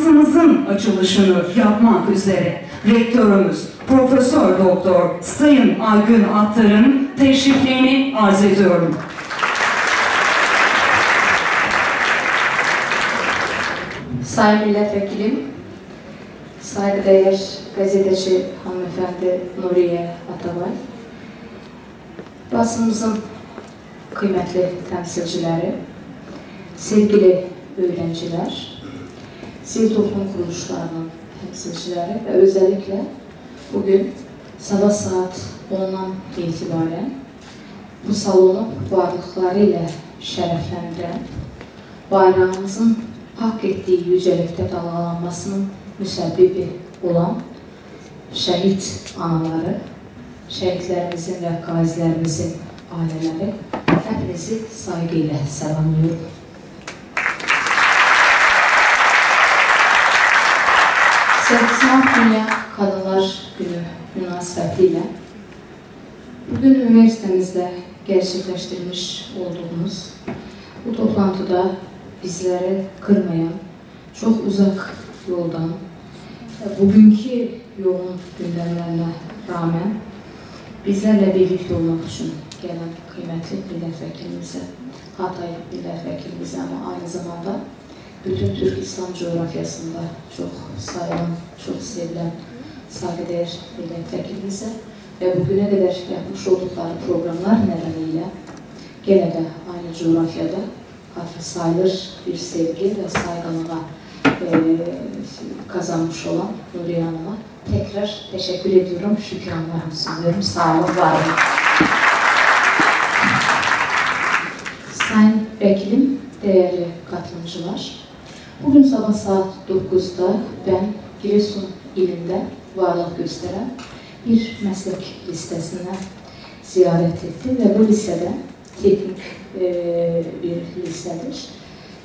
konferansımızın açılışını yapmak üzere rektörümüz Profesör Doktor Sayın Aygün Attar'ın teşriflerini arz ediyorum. Sayın Milletvekilim, saygıdeğer gazeteci hanımefendi Nuriye Atabay, basımızın kıymetli temsilcileri, sevgili öğrenciler, sivil toplum quruluşlarının təmsilçiləri və özəlliklə bugün sabah saat 10-dan etibarən bu salonu varlıqları ilə şərəfləndirən, bayrağımızın haqq etdiyi yücəlikdə dalğalanmasının müsəbbibi olan şəhid anaları, şəhidlərimizin və qazilərimizin ailələri hepinizi saygıyla salamlıyorum. 80 Dünya Kadınlar Günü münasebetiyle bugün üniversitemizde gerçekleştirmiş olduğumuz bu toplantıda bizleri kırmayan, çok uzak yoldan, e, bugünkü yoğun gündemlerine rağmen bizlerle birlikte olmak için gelen kıymetli milletvekilimize, Hatay milletvekilimize ama aynı zamanda bütün Türk İslam coğrafyasında çok sayılan, çok sevilen saygıdeğer milletvekilimize ve bugüne kadar yapmış oldukları programlar nedeniyle gene de aynı coğrafyada hatır sayılır bir sevgi ve saygınlığa e, kazanmış olan Nuriye Hanım'a tekrar teşekkür ediyorum. Şükranlarımı sunuyorum. Sağ olun, var olun. Sayın Vekilim, değerli katılımcılar, bugün sabah saat 9'da ben Giresun ilinde varlık gösteren bir meslek listesine ziyaret ettim ve bu lisede teknik e, bir lisedir.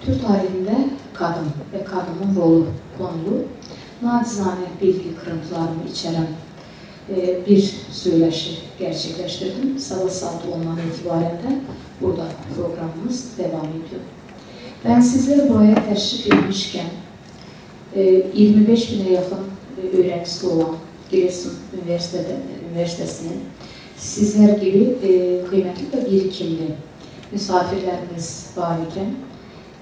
Türk tarihinde kadın ve kadının rolü konulu nacizane bilgi kırıntılarını içeren e, bir söyleşi gerçekleştirdim. Sabah saat 10'dan itibaren de burada programımız devam ediyor. Ben sizlere buraya teşrif etmişken e, 25 bine yakın e, öğrencisi olan Giresun Üniversitesi'nin sizler gibi e, kıymetli ve birikimli misafirlerimiz var iken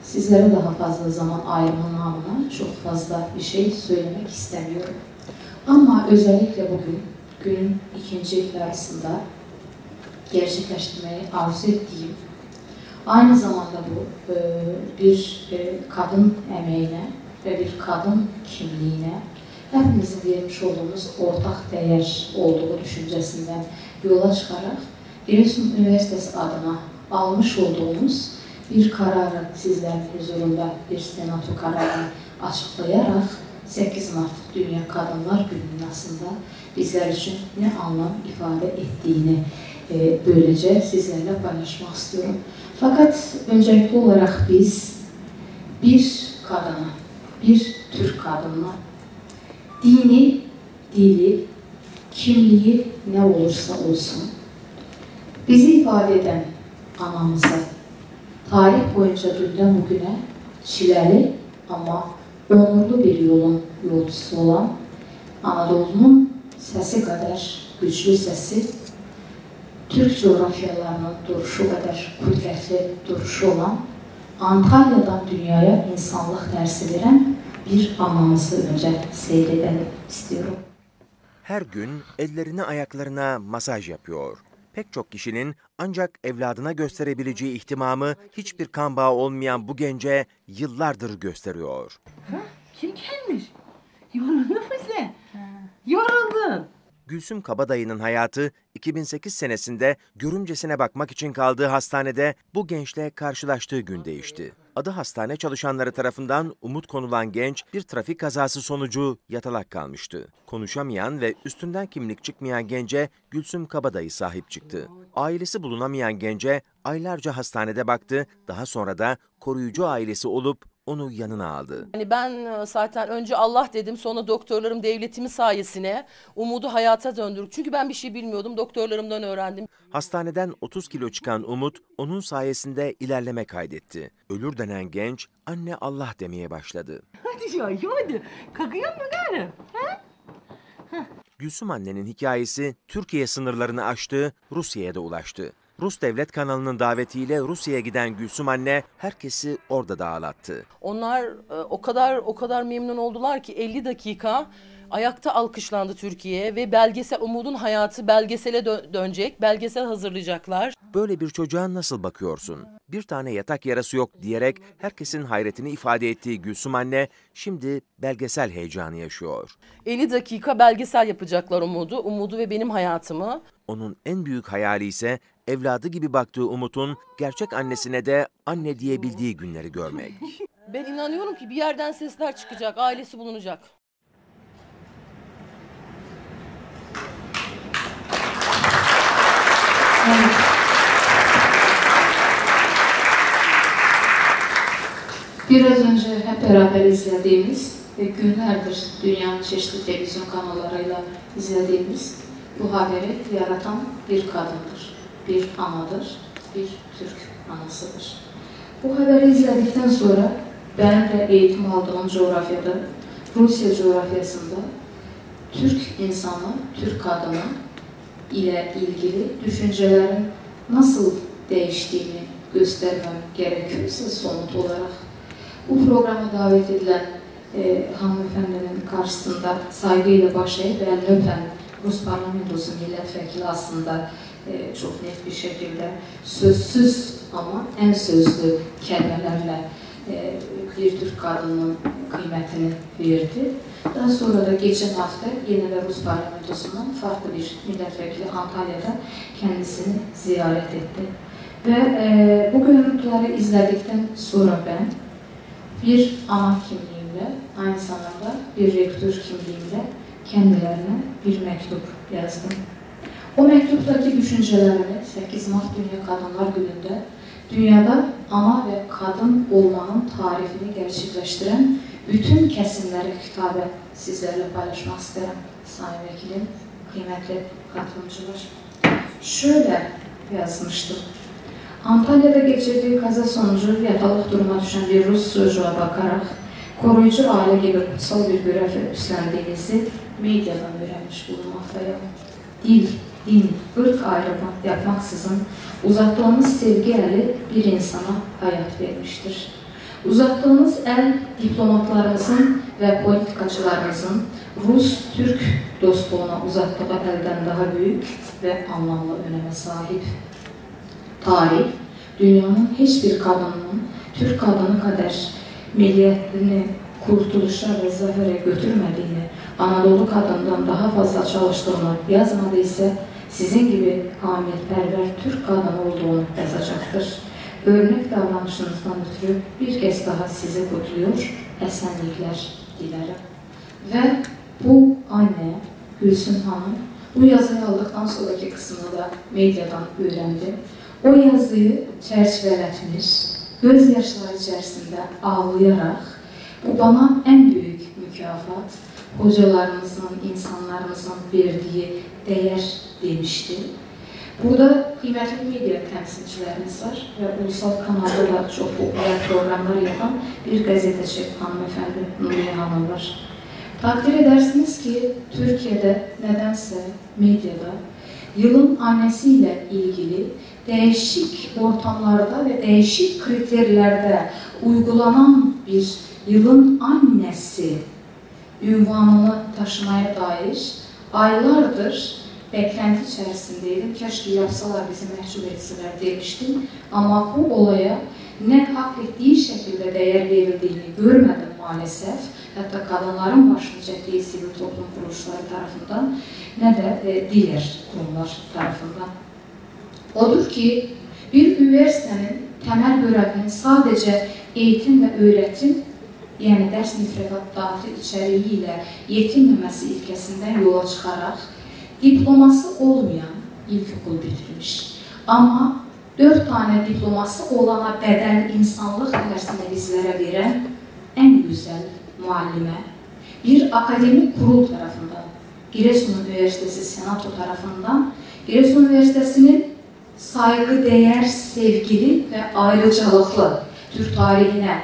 sizlere daha fazla zaman ayırma namına çok fazla bir şey söylemek istemiyorum. Ama özellikle bugün günün ikinci yarısında gerçekleştirmeyi arzu ettiğim aynı zamanda bu e, bir e, kadın emeğine ve bir kadın kimliğine hepimizin vermiş olduğumuz ortak değer olduğu düşüncesinden yola çıkarak Giresun Üniversitesi adına almış olduğumuz bir kararı sizlerin huzurunda bir senato kararını açıklayarak 8 Mart Dünya Kadınlar Günü'nün aslında bizler için ne anlam ifade ettiğini e, böylece sizlerle paylaşmak istiyorum. Fakat öncelikli olarak biz bir kadına, bir Türk kadınına dini, dili, kimliği ne olursa olsun bizi ifade eden anamıza tarih boyunca dünden bugüne çileli ama onurlu bir yolun yolcusu olan Anadolu'nun sesi kadar güçlü sesi, Türk coğrafyalarının duruşu kadar kudretli duruşu olan Antalya'dan dünyaya insanlık dersi veren bir anlamızı önce seyredelim istiyorum. Her gün ellerine ayaklarına masaj yapıyor. Pek çok kişinin ancak evladına gösterebileceği ihtimamı hiçbir kan bağı olmayan bu gence yıllardır gösteriyor. Ha? Kim gelmiş? Yoruluyor musun? Yoruldun. Gülsüm Kabadayı'nın hayatı 2008 senesinde görümcesine bakmak için kaldığı hastanede bu gençle karşılaştığı gün değişti. Adı hastane çalışanları tarafından umut konulan genç bir trafik kazası sonucu yatalak kalmıştı. Konuşamayan ve üstünden kimlik çıkmayan gence Gülsüm Kabadayı sahip çıktı. Ailesi bulunamayan gence aylarca hastanede baktı, daha sonra da koruyucu ailesi olup onu yanına aldı. Yani ben e, zaten önce Allah dedim sonra doktorlarım devletimin sayesine umudu hayata döndürdük. Çünkü ben bir şey bilmiyordum doktorlarımdan öğrendim. Hastaneden 30 kilo çıkan Umut onun sayesinde ilerleme kaydetti. Ölür denen genç anne Allah demeye başladı. Hadi ya hadi. Kalkıyor mu gari? Gülsüm annenin hikayesi Türkiye sınırlarını aştı, Rusya'ya da ulaştı. Rus devlet kanalının davetiyle Rusya'ya giden Gülsüm anne herkesi orada da ağlattı. Onlar e, o kadar o kadar memnun oldular ki 50 dakika ayakta alkışlandı Türkiye ve belgesel Umud'un hayatı belgesele dö- dönecek. Belgesel hazırlayacaklar. Böyle bir çocuğa nasıl bakıyorsun? Bir tane yatak yarası yok diyerek herkesin hayretini ifade ettiği Gülsüm anne şimdi belgesel heyecanı yaşıyor. 50 dakika belgesel yapacaklar Umud'u. Umud'u ve benim hayatımı. Onun en büyük hayali ise evladı gibi baktığı Umut'un gerçek annesine de anne diyebildiği günleri görmek. Ben inanıyorum ki bir yerden sesler çıkacak, ailesi bulunacak. Biraz önce hep beraber izlediğimiz ve günlerdir dünyanın çeşitli televizyon kanallarıyla izlediğimiz bu haberi yaratan bir kadındır, bir anadır, bir Türk anasıdır. Bu haberi izledikten sonra benim de eğitim aldığım coğrafyada, Rusya coğrafyasında Türk insanı, Türk kadını ile ilgili düşüncelerin nasıl değiştiğini göstermem gerekiyorsa somut olarak bu programa davet edilen e, hanımefendinin karşısında saygıyla başlayıp elini öpen Rus parlamentosu milletvekili aslında e, çok net bir şekilde sözsüz ama en sözlü kelimelerle e, bir Türk kadının kıymetini verdi. Daha sonra da geçen hafta yine de Rus parlamentosundan farklı bir milletvekili Antalya'da kendisini ziyaret etti. Ve e, bu görüntüleri izledikten sonra ben bir ana kimliğimle, aynı zamanda bir rektör kimliğimle kendilerine bir mektup yazdım. O mektuptaki düşüncelerimi 8 Mart Dünya Kadınlar Günü'nde dünyada ana ve kadın olmanın tarifini gerçekleştiren bütün kesimlere hitaben sizlerle paylaşmak isterim. Sayın Vekilim, kıymetli katılımcılar. Şöyle yazmıştım. Antalya'da geçirdiği kaza sonucu yatalık duruma düşen bir Rus çocuğa bakarak koruyucu aile gibi kutsal bir görev üstlendiğinizi medyadan öğrenmiş bulunmaktayım. Dil, din, ırk ayrımı yapmaksızın uzattığımız sevgi eli bir insana hayat vermiştir. Uzattığımız el diplomatlarımızın ve politikacılarımızın Rus-Türk dostluğuna uzattığı elden daha büyük ve anlamlı öneme sahip. Tarih, dünyanın hiçbir kadınının Türk kadını kadar milliyetini kurtuluşa ve zafere götürmediğini, Anadolu kadından daha fazla çalıştığını yazmadıysa sizin gibi hamiyetperver Türk kadını olduğunu yazacaktır. Örnek davranışınızdan ötürü bir kez daha sizi kutluyor, esenlikler dilerim. Ve bu anne, Gülsün Hanım, bu yazıyı aldıktan sonraki kısmını da medyadan öğrendi. O yazıyı çərçivələtmiş, göz yaşları içərisində ağlayaraq, bu bana ən böyük mükafat, hocalarımızın, insanlarımızın verdiyi dəyər demişdi. Burada qiymətli media təmsilçilərimiz var və ulusal kanalda da çox populyar proqramlar yapan bir qəzetəçi hanımefendi Nuriyə Hanım var. Takdir edərsiniz ki, Türkiyədə nədənsə mediada yılın annesi ilə ilgili değişik ortamlarda ve değişik kriterlerde uygulanan bir yılın annesi ünvanını taşımaya dair aylardır beklenti içerisindeydim. Keşke yapsalar bizi mahcup etseler demiştim. Ama bu olaya ne hak ettiği şekilde değer verildiğini görmedim maalesef. Hatta kadınların başını çektiği sivil toplum kuruluşları tarafından ne de e, diğer kurumlar tarafından. Odur ki bir üniversitenin temel görevinin sadece eğitim ve öğretim yani ders müfredatı içeriğiyle yetinmemesi ilkesinden yola çıkarak diploması olmayan ilkokul bitirmiş. Ama dört tane diploması olana bedel insanlık dersini bizlere veren güzel muallime, bir akademik kurul tarafından, Giresun Üniversitesi Senato tarafından, Giresun Üniversitesi'nin saygıdeğer, sevgili ve ayrıcalıklı Türk tarihine,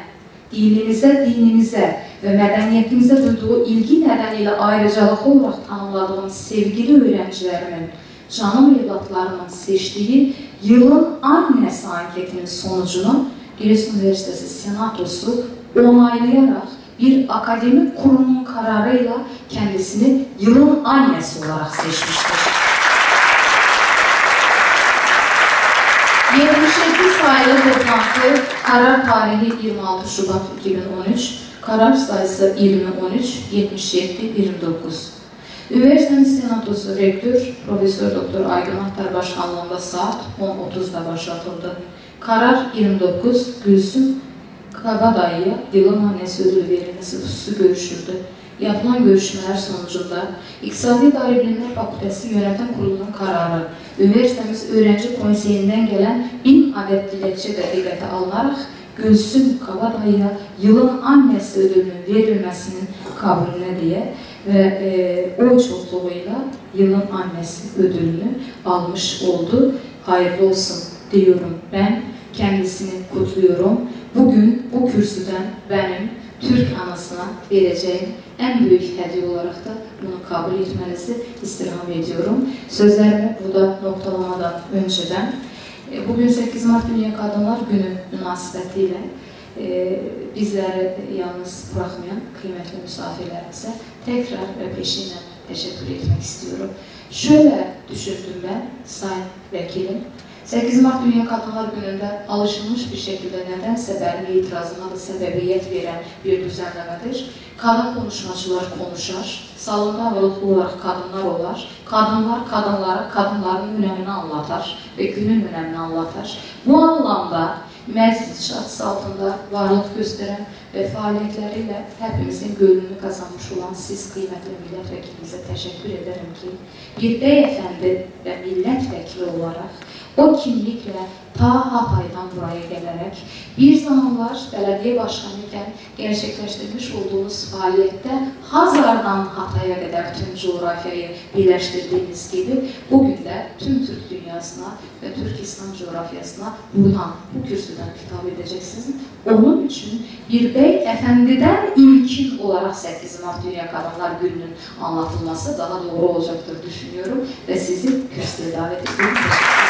dinimize, dinimize ve medeniyetimize duyduğu ilgi nedeniyle ayrıcalıklı olarak tanımladığım sevgili öğrencilerimin, canım evlatlarımın seçtiği yılın annesi anketinin sonucunu Giresun Üniversitesi Senatosu onaylayarak bir akademik kurumun kararıyla kendisini yılın annesi olarak seçmiştir. 78 sayılı toplantı karar tarihi 26 Şubat 2013, karar sayısı 2013 77 29. Üniversitemiz Senatosu Rektör Profesör Doktor Aygün Ahtar Başkanlığında saat 10.30'da başlatıldı. Karar 29 Gülsüm Kabadayı'ya yılın annesi ödülü verilmesi hususu görüşüldü. Yapılan görüşmeler sonucunda İktisadi İdari Bilimler Fakültesi Yönetim Kurulu'nun kararı, üniversitemiz öğrenci konseyinden gelen bin adet dilekçe de dikkate alınarak Gülsüm Kabadayı'ya yılın annesi ödülünün verilmesinin kabulüne diye ve e, oy çokluğuyla yılın annesi ödülünü almış oldu. Hayırlı olsun diyorum ben. Kendisini kutluyorum. bugün bu kürsüdən mənim Türk anasına verəcəyim ən böyük hədiyyə olaraq da bunu kabul etmənizi istirham ediyorum. Sözlərimi burada noktalamadan öncədən, e, bugün 8 mart Dünya Qadınlar Günü münasibəti ilə e, bizləri yalnız buraxmayan qiymətli misafirlərimizə təkrar və peşi ilə təşəkkür etmək istəyirəm. Şöyle düşündüm ben Sayın Vekilim, 8 mart Dünya Qadınlar günündə alışılmış bir şəkildə nədənsə bənim etirazıma da səbəbiyyət verən bir düzənləmədir. Qadın konuşmacılar konuşar, salonda ağırlıqlı olaraq qadınlar olar, qadınlar qadınlara qadınların önəmini anlatar və günün önəmini anlatar. Bu anlamda mərkəz şahsı altında varlıq göstərən və fəaliyyətləri ilə həpimizin gönlünü qazanmış olan siz qiymətli millət vəkilinizə təşəkkür edərəm ki, bir bəy əfəndi və millət vəkili olaraq o kimliklə ta Hataydan buraya gələrək bir zamanlar bələdiyyə başqanı ikən gerçəkləşdirmiş olduğunuz fəaliyyətdə Hazardan Hataya qədər bütün coğrafiyayı birləşdirdiyiniz gibi bu gün də tüm Türk dünyasına və Türk İslam coğrafiyasına buradan, bu kürsüdən kitab edəcəksiniz. Onun üçün bir bey əfəndidən ilkin olaraq 8 mart Dünya Qadınlar Gününün anlatılması daha doğru olacaqdır düşünüyorum və sizi kürsüyə davet ediyorum. Teşekkür ederim.